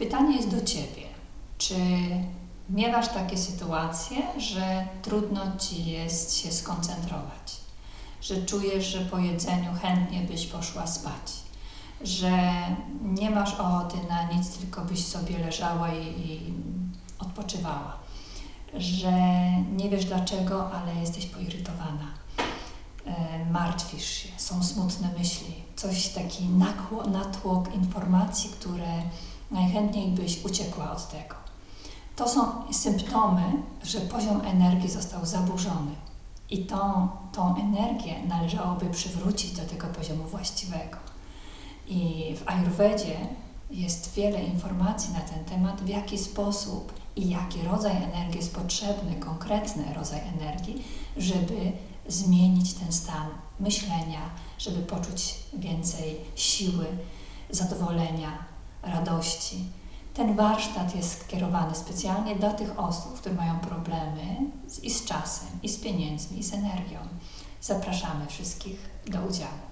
Pytanie jest do Ciebie. Czy miewasz takie sytuacje, że trudno Ci jest się skoncentrować? Że czujesz, że po jedzeniu chętnie byś poszła spać? Że nie masz ochoty na nic, tylko byś sobie leżała i, i odpoczywała? Że nie wiesz dlaczego, ale jesteś poirytowana? E, martwisz się, są smutne myśli, coś taki natłok informacji, które najchętniej byś uciekła od tego. To są symptomy, że poziom energii został zaburzony i tą, tą energię należałoby przywrócić do tego poziomu właściwego. I w Ayurvedzie jest wiele informacji na ten temat, w jaki sposób i jaki rodzaj energii jest potrzebny, konkretny rodzaj energii, żeby zmienić ten stan myślenia, żeby poczuć więcej siły, zadowolenia, radości. Ten warsztat jest skierowany specjalnie do tych osób, które mają problemy z, i z czasem, i z pieniędzmi, i z energią. Zapraszamy wszystkich do udziału.